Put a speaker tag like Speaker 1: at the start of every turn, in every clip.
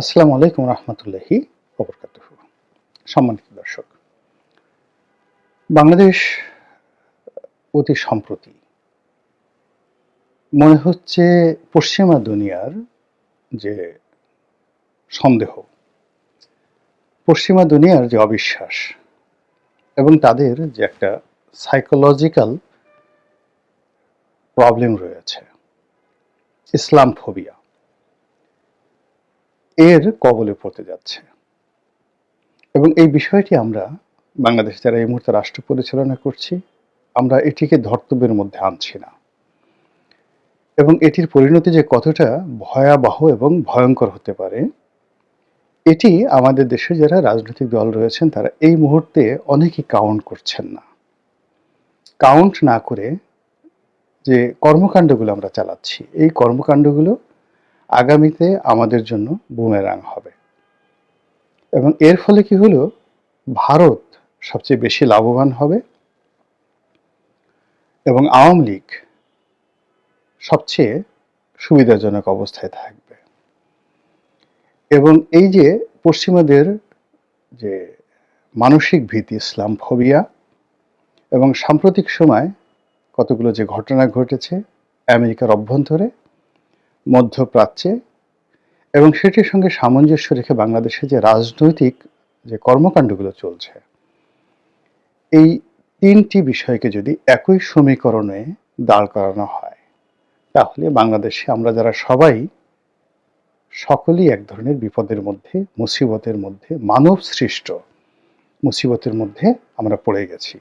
Speaker 1: আসসালামু আলাইকুম রহমতুল্লাহি ওবরকাত সম্মানিত দর্শক, বাংলাদেশ অতি সম্প্রতি মনে হচ্ছে পশ্চিমা দুনিয়ার যে সন্দেহ, পশ্চিমা দুনিয়ার যে অবিশ্বাস এবং তাদের যে একটা সাইকোলজিক্যাল প্রবলেম রয়েছে ইসলাম ফোবিয়া এর কবলে পড়তে যাচ্ছে। এবং এই বিষয়টি আমরা বাংলাদেশ যারা এই মুহূর্তে রাষ্ট্র পরিচালনা করছি, আমরা এটিকে ধর্তব্যের মধ্যে আনছি না। এবং এটির পরিণতি যে কতটা ভয়াবহ এবং ভয়ঙ্কর হতে পারে, এটি আমাদের দেশে যারা রাজনৈতিক দল রয়েছেন, তারা এই মুহূর্তে অনেকেই কাউন্ট করছেন না। কাউন্ট না করে যে কর্মকাণ্ডগুলো আমরা চালাচ্ছি, এই কর্মকাণ্ডগুলো আগামীতে আমাদের জন্য বুমেরাং হবে। এবং এর ফলে কি হলো? ভারত সবচেয়ে বেশি লাভবান হবে এবং আওয়ামী লীগ সবচেয়ে সুবিধাজনক অবস্থায় থাকবে। এবং এই যে পশ্চিমাদের যে মানসিক ভীতি ইসলাম ফোবিয়া এবং সাম্প্রতিক সময় কতগুলো যে ঘটনা ঘটেছে, আমেরিকার অভ্যন্তরে মধ্যপ্রাচ্যে এবং সেটির সঙ্গে সামঞ্জস্য রেখে বাংলাদেশে যে রাজনৈতিক যে কর্মকাণ্ডগুলো চলছে, এই তিনটি বিষয়কে যদি একই সমীকরণে দাঁড় করানো হয়, তাহলে বাংলাদেশে আমরা যারা সবাই, সকলেই এক ধরনের বিপদের মধ্যে, মুসিবতের মধ্যে, মানব সৃষ্ট মুসিবতের মধ্যে আমরা পড়ে গেছি।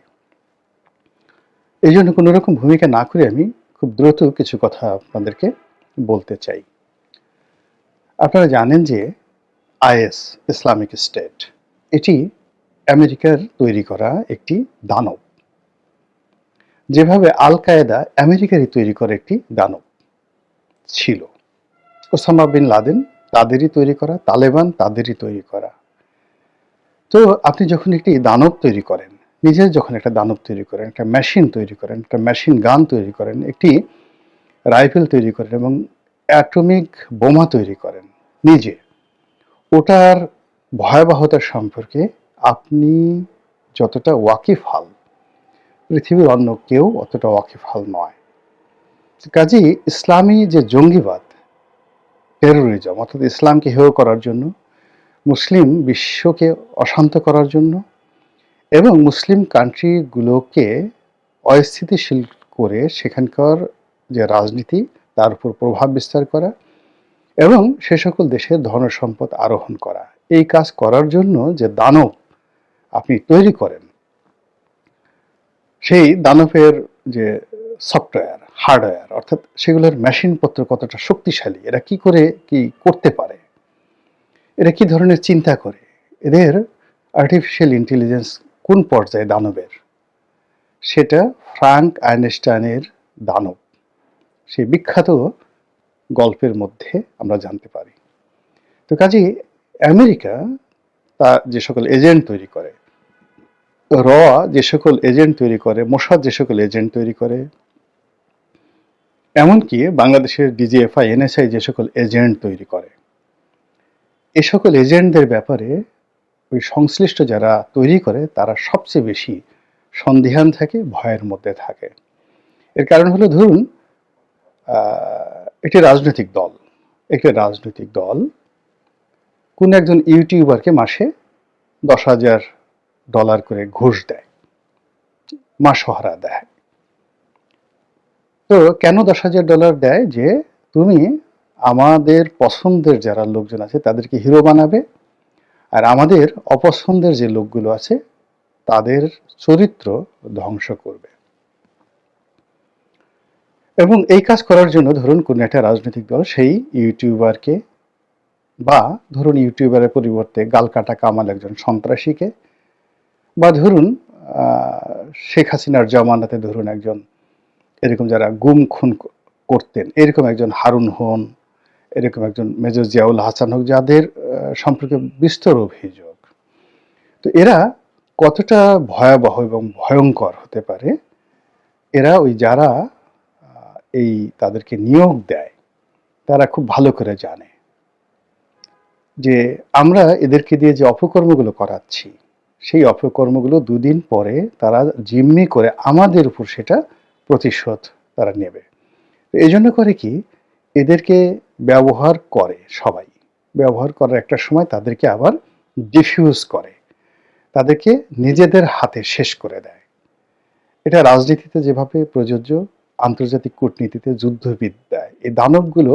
Speaker 1: এই জন্য কোনোরকম ভূমিকা না করে আমি খুব দ্রুত কিছু কথা আপনাদেরকে বলতে চাই। আপনারা জানেন যে আইএস, ইসলামিক স্টেট, এটি আমেরিকার তৈরি করা একটি দানব। যেভাবে আল কায়েদা আমেরিকারই তৈরি করা একটি দানব ছিল। ওসামা বিন লাদেন তাদেরই তৈরি করা, তালেবান তাদেরই তৈরি করা। তো আপনি যখন একটি দানব তৈরি করেন নিজের যখন একটা দানব তৈরি করেন, একটা মেশিন তৈরি করেন, একটা মেশিন গান তৈরি করেন, একটি রাইফেল তৈরি করেন এবং অ্যাটমিক বোমা তৈরি করেন নিজে। ওটার ভয়াবহতার সম্পর্কে আপনি যতটা ওয়াকিফাল পৃথিবীর অন্য কেউ অতটা ওয়াকিফাল নয়। কাজী ইসলামী যে জঙ্গিবাদ টেরোরিজম অর্থাৎ ইসলামকে হেয় করার জন্য, মুসলিম বিশ্বকে অশান্ত করার জন্য এবং মুসলিম কান্ট্রিগুলোকে অস্থিতিশীল করে সেখানকার যে রাজনীতি, তার উপর প্রভাব বিস্তার করা এবং সে সকল দেশের ধন সম্পদ আরোহণ করা। এই কাজ করার জন্য যে দানব আপনি তৈরি করেন, সেই দানবের যে সফটওয়্যার, হার্ডওয়্যার, অর্থাৎ সেগুলোর মেশিনপত্র কতটা শক্তিশালী, এরা কি করে, কি করতে পারে, এরা কি ধরনের চিন্তা করে, এদের আর্টিফিশিয়াল ইন্টেলিজেন্স কোন পর্যায়ে দানবের? সেটা ফ্রাঙ্ক আইনস্টাইনের দানব। সেই বিখ্যাত গল্পের মধ্যে আমরা জানতে পারি। তো কাজে আমেরিকা তা যে সকল এজেন্ট তৈরি করে, র যে সকল এজেন্ট তৈরি করে, মোসাদ যে সকল এজেন্ট তৈরি করে, এমনকি বাংলাদেশের ডিজিএফআই, এনএসআই যে সকল এজেন্ট তৈরি করে, এ সকল এজেন্টদের ব্যাপারে ওই সংশ্লিষ্ট যারা তৈরি করে, তারা সবচেয়ে বেশি সন্দেহান থাকে, ভয়ের মধ্যে থাকে। এর কারণ হলো, ধরুন একটি রাজনৈতিক দল, একটি রাজনৈতিক দল। কোন একজন ইউটিউবারকে মাসে দশ হাজার ডলার করে ঘুষ দেয় মাসহারা দেয়। তো কেন দশ হাজার ডলার দেয়? যে তুমি আমাদের পছন্দের যারা লোকজন আছে তাদেরকে হিরো বানাবে আর আমাদের অপছন্দের যে লোকগুলো আছে তাদের চরিত্র ধ্বংস করবে। এবং এই কাজ করার জন্য ধরুন কোনো একটা রাজনৈতিক দল সেই ইউটিউবারকে বা ধরুন ইউটিউবারের পরিবর্তে গালকাটা কামাল একজন সন্ত্রাসীকে বা ধরুন শেখ হাসিনার জমানাতে ধরুন একজন এরকম যারা গুম খুন করতেন, এরকম একজন হারুন হন, এরকম একজন মেজর জিয়াউল হাসান হোক, যাদের সম্পর্কে বিস্তর অভিযোগ। তো এরা কতটা ভয়াবহ এবং ভয়ঙ্কর হতে পারে? এরা ওই যারা এই তাদেরকে নিয়োগ দেয়, তারা খুব ভালো করে জানে। যে আমরা এদেরকে দিয়ে যে অপকর্মগুলো করাচ্ছি, সেই অপকর্মগুলো দুদিন পরে তারা জিম্মি করে আমাদের উপর সেটা প্রতিশোধ তারা নেবে। এই জন্য করে কি, এদেরকে ব্যবহার করে সবাই। ব্যবহার করার একটা সময় তাদেরকে আবার ডিফিউজ করে। তাদেরকে নিজেদের হাতে শেষ করে দেয়। এটা রাজনীতিতে যেভাবে প্রযোজ্য আন্তর্জাতিক কূটনীতিতে যুদ্ধবিদ্যায় এই দানবগুলো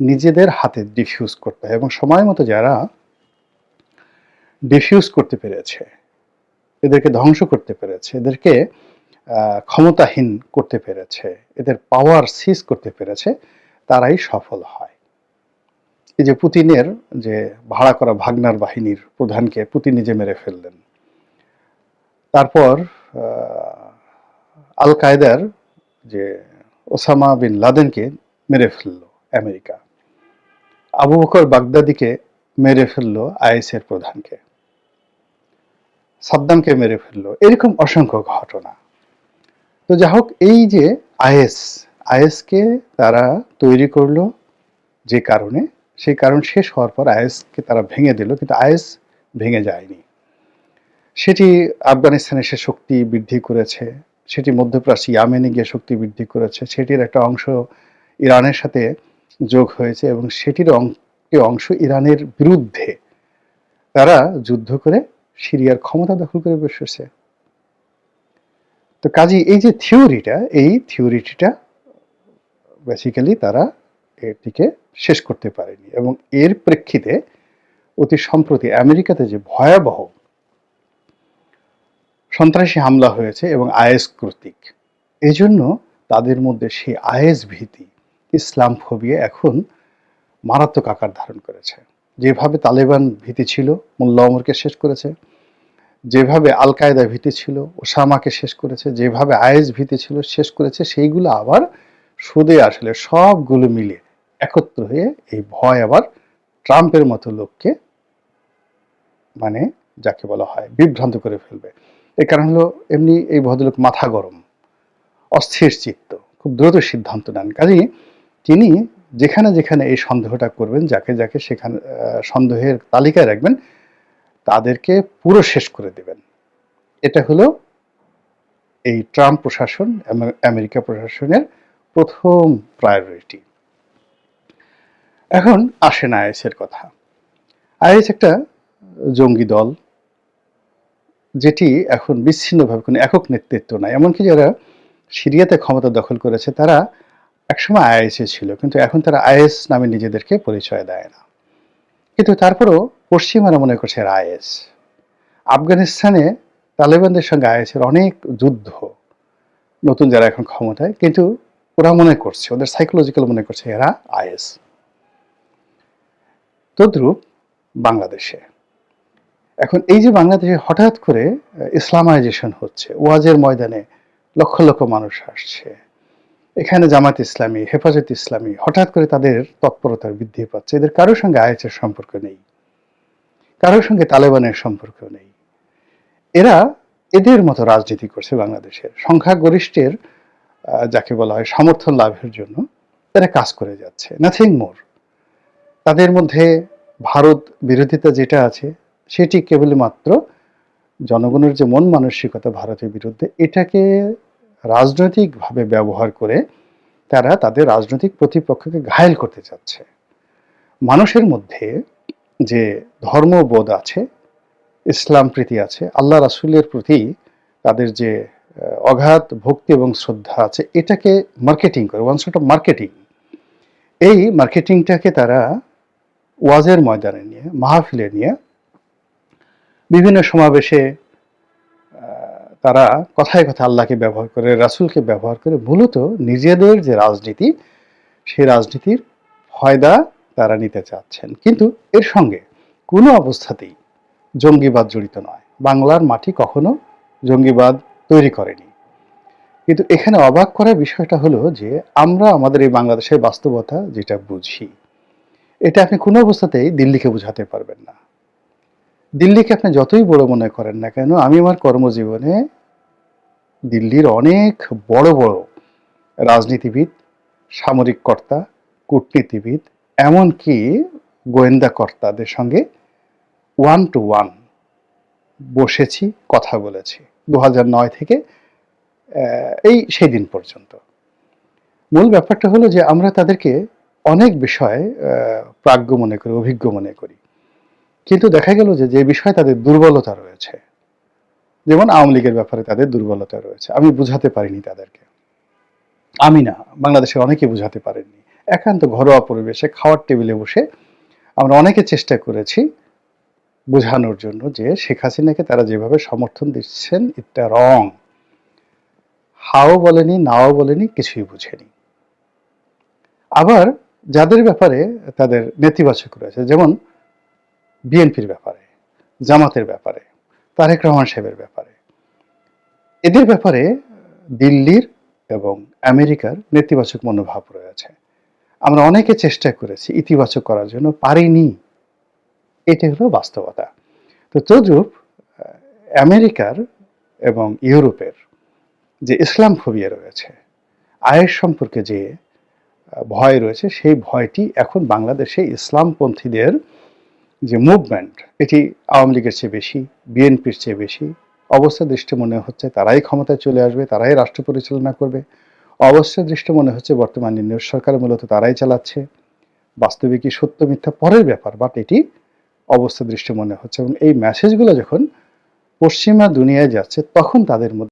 Speaker 1: নিজেদের হাতে ডিফিউজ করতে হয় এবং সময় মতো যারা ডিফিউজ করতে পেরেছে, এদেরকে ধ্বংস করতে পেরেছে, এদেরকে ক্ষমতাহীন করতে পেরেছে, এদের পাওয়ার সিজ করতে পেরেছে, তারাই সফল হয়। এই যে পুতিনের যে ভাড়া করা ভাগনার বাহিনীর প্রধানকে পুতিন নিজে মেরে ফেললেন। তারপর আল কায়দার যে ওসামা বিন লাদেনকে মেরে ফেলল আমেরিকা। আবু বকর বাগদাদিকে মেরে ফেলল আইএস এর প্রধানকে। সাদ্দামকে মেরে ফেলল, এরকম অসংখ্য ঘটনা। তো যা হোক, এই যে আইএস, আইএসকে তারা তৈরি করল যে কারণে, সেই কারণ শেষ হওয়ার পর আইএসকে তারা ভেঙে দিল, কিন্তু আইএস ভেঙে যায়নি। সেটি আফগানিস্তানে সে শক্তি বৃদ্ধি করেছে সেটি মধ্যপ্রাচ্যে ইয়ামেনে গিয়ে শক্তি বৃদ্ধি করেছে, সেটির একটা অংশ ইরানের সাথে যোগ হয়েছে এবং সেটির অংশ ইরানের বিরুদ্ধে। তারা যুদ্ধ করে সিরিয়ার ক্ষমতা দখল করে বসেছে তো কাজী, এই যে থিওরিটা, এই থিওরিটিটা বেসিক্যালি তারা এটিকে শেষ করতে পারেনি এবং এর প্রেক্ষিতে অতি সম্প্রতি আমেরিকাতে যে ভয়াবহ সন্ত্রাসী হামলা হয়েছে এবং আয়েস কর্তৃক। এই জন্য তাদের মধ্যে সেই আইএস ভীতি, ইসলাম ফোবিয়া এখন মারাত্মক আকার ধারণ করেছে। যেভাবে তালেবান ভীতি ছিল, মোল্লা ওমরকে শেষ করেছে। যেভাবে আল কায়দা ভীতি ছিল, ওসামাকে শেষ করেছে। যেভাবে আইএস ভীতি ছিল, শেষ করেছে। সেইগুলো আবার সুদে আসলে সবগুলো মিলে একত্র হয়ে এই ভয় আবার ট্রাম্পের মতো লোককে মানে যাকে বলা হয় বিভ্রান্ত করে ফেলবে। এর কারণ হলো এমনি এই ভদ্রলোক মাথা গরম, অস্থির চিত্ত, খুব দ্রুত সিদ্ধান্ত নেন। কাজেই তিনি যেখানে যেখানে এই সন্দেহটা করবেন, যাকে যাকে সেখানে সন্দেহের তালিকায় রাখবেন, তাদেরকে পুরো শেষ করে দেবেন। এটা হলো এই ট্রাম্প প্রশাসন আমেরিকা প্রশাসনের প্রথম প্রায়োরিটি এখন আসেন আইএস এর কথা। আইএস একটা জঙ্গি দল যেটি এখন বিচ্ছিন্নভাবে কোনো একক নেতৃত্ব নাই। এমনকি যারা সিরিয়াতে ক্ষমতা দখল করেছে, তারা একসময় আইএসএ ছিল, কিন্তু এখন তারা আইএস নামে নিজেদেরকে পরিচয় দেয় না। কিন্তু তারপরেও পশ্চিমারা মনে করছে এরা আইএস। আফগানিস্তানে তালেবানদের সঙ্গে আইএসের অনেক যুদ্ধ, নতুন যারা এখন ক্ষমতায়, কিন্তু ওরা মনে করছে, ওদের সাইকোলজিক্যাল মনে করছে এরা আইএস। তদ্রূপ বাংলাদেশে এখন এই যে বাংলাদেশে হঠাৎ করে ইসলামাইজেশন হচ্ছে, ওয়াজের ময়দানে লক্ষ লক্ষ মানুষ আসছে, এখানে জামাত ইসলামী, হেফাজত ইসলামী হঠাৎ করে তাদের তৎপরতা বৃদ্ধি পাচ্ছে, এদের কারোর সঙ্গে আইএসের সম্পর্ক নেই, কারোর সঙ্গে তালেবানের সম্পর্ক নেই, এরা এদের মতো রাজনীতি করছে বাংলাদেশের, সংখ্যাগরিষ্ঠের যাকে বলা হয় সমর্থন লাভের জন্য তারা কাজ করে যাচ্ছে নাথিং মোর তাদের মধ্যে ভারত বিরোধিতা যেটা আছে সেটি কেবলমাত্র জনগণের যে মন মানসিকতা ভারতের বিরুদ্ধে, এটাকে রাজনৈতিকভাবে ব্যবহার করে তারা তাদের রাজনৈতিক প্রতিপক্ষকে ঘায়েল করতে চাচ্ছে। মানুষের মধ্যে যে ধর্মবোধ আছে, ইসলাম প্রীতি আছে, আল্লাহ রাসুলের প্রতি তাদের যে অগাধ ভক্তি এবং শ্রদ্ধা আছে, এটাকে মার্কেটিং করে, ওয়ান সর্ট অফ মার্কেটিং। এই মার্কেটিংটাকে তারা ওয়াজের ময়দানে নিয়ে, মাহফিলে নিয়ে বিভিন্ন সমাবেশে তারা কথায় কথা আল্লাহকে ব্যবহার করে, রাসূলকে ব্যবহার করে মূলত নিজেদের যে রাজনীতি, সেই রাজনীতির ফয়দা তারা নিতে চাচ্ছেন। কিন্তু এর সঙ্গে কোনো অবস্থাতেই জঙ্গিবাদ জড়িত নয়। বাংলার মাটি কখনো জঙ্গিবাদ তৈরি করেনি। কিন্তু এখানে অবাক করার বিষয়টা হলো যে, আমরা আমাদের এই বাংলাদেশের বাস্তবতা যেটা বুঝি, এটা আপনি কোনো অবস্থাতেই দিল্লিকে বোঝাতে পারবেন না। দিল্লিকে আপনি যতই বড় মনে করেন না কেন, আমি আমার কর্মজীবনে দিল্লির অনেক বড় বড় রাজনীতিবিদ, সামরিক কর্তা, কূটনীতিবিদ, এমনকি গোয়েন্দা কর্তাদের সঙ্গে ওয়ান টু ওয়ান বসেছি, কথা বলেছি। দু নয় থেকে এই সেই দিন পর্যন্ত। মূল ব্যাপারটা হলো যে আমরা তাদেরকে অনেক বিষয়ে প্রাজ্ঞ মনে করি, অভিজ্ঞ মনে করি। কিন্তু দেখা গেল যে যে বিষয়ে তাদের দুর্বলতা রয়েছে, যেমন আওয়ামী লীগের ব্যাপারে তাদের দুর্বলতা রয়েছে, আমি বুঝাতে পারিনি তাদেরকে। আমি না বাংলাদেশে অনেকে বুঝাতে পারেননি। একান্ত ঘরোয়া পরিবেশে খাওয়ার টেবিলে বসে আমরা অনেকে চেষ্টা করেছি বোঝানোর জন্য যে, শেখ হাসিনাকে তারা যেভাবে সমর্থন দিচ্ছেন, এটা রং। হাও বলেনি, নাও বলেনি, কিছুই বুঝেনি। আবার যাদের ব্যাপারে তাদের নেতিবাচক রয়েছে, যেমন বিএনপির ব্যাপারে, জামাতের ব্যাপারে, তারেক রহমান সাহেবের ব্যাপারে। এদের ব্যাপারে দিল্লির এবং আমেরিকার নেতিবাচক মনোভাব রয়েছে। আমরা অনেকে চেষ্টা করেছি ইতিবাচক করার জন্য, পারিনি। এটা হলো বাস্তবতা। তো তদ্রূপ, আমেরিকার এবং ইউরোপের যে ইসলাম ফোবিয়া রয়েছে, আয়ের সম্পর্কে যে ভয় রয়েছে, সেই ভয়টি এখন বাংলাদেশে ইসলামপন্থীদের যে মুভমেন্ট এটি আওয়ামী লীগের চেয়ে বেশি বিএনপির চেয়ে বেশি, অবস্থা দৃষ্টি মনে হচ্ছে, তারাই ক্ষমতায় চলে আসবে, তারাই রাষ্ট্র পরিচালনা করবে। অবস্থা দৃষ্টি মনে হচ্ছে বর্তমান নির্ণয় সরকার মূলত তারাই চালাচ্ছে। বাস্তবিকই সত্য, মিথ্যা পরের ব্যাপার বাট এটি অবস্থা দৃষ্টি মনে হচ্ছে। এবং এই মেসেজগুলো যখন পশ্চিমা দুনিয়ায় যাচ্ছে, তখন তাদের মধ্যে